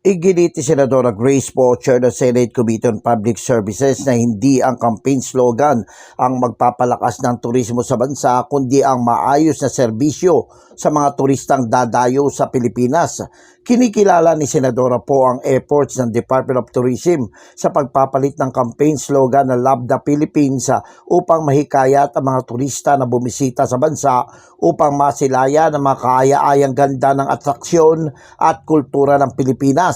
Iginiti Senadora Grace Poe, Chair ng Senate Committee on Public Services na hindi ang campaign slogan ang magpapalakas ng turismo sa bansa kundi ang maayos na serbisyo sa mga turistang dadayo sa Pilipinas. Kinikilala ni Senadora Poe ang efforts ng Department of Tourism sa pagpapalit ng campaign slogan na Love the Philippines upang mahikayat ang mga turista na bumisita sa bansa upang masilaya ng mga kaaya-ayang ganda ng atraksyon at kultura ng Pilipinas.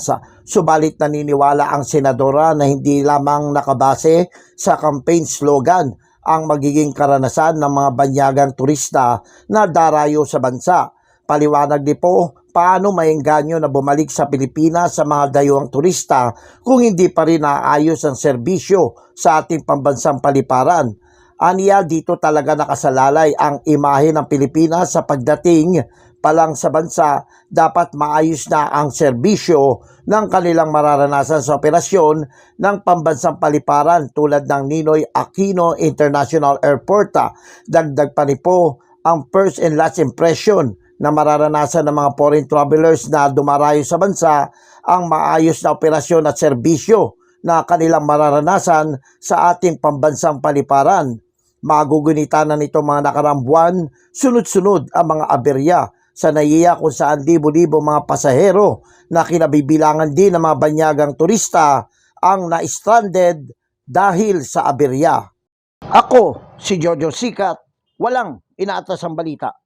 Subalit naniniwala ang senadora na hindi lamang nakabase sa campaign slogan ang magiging karanasan ng mga banyagang turista na darayo sa bansa. Paliwanag ni po paano maengganyo na bumalik sa Pilipinas sa mga dayuang turista kung hindi pa rin naayos ang serbisyo sa ating pambansang paliparan. Aniya dito talaga nakasalalay ang imahe ng Pilipinas sa pagdating pa lang sa bansa, dapat maayos na ang serbisyo ng kanilang mararanasan sa operasyon ng pambansang paliparan tulad ng Ninoy Aquino International Airport. Dagdag pa ni po ang first and last impression na mararanasan ng mga foreign travelers na dumarayo sa bansa ang maayos na operasyon at serbisyo na kanilang mararanasan sa ating pambansang paliparan. Magugunita na nito mga nakarang buwan, sunod-sunod ang mga aberya sa naiya kung saan libo-libo mga pasahero na kinabibilangan din ng mga banyagang turista ang na-stranded dahil sa aberya. Ako, si Jojo Sikat, walang inaatas ang balita.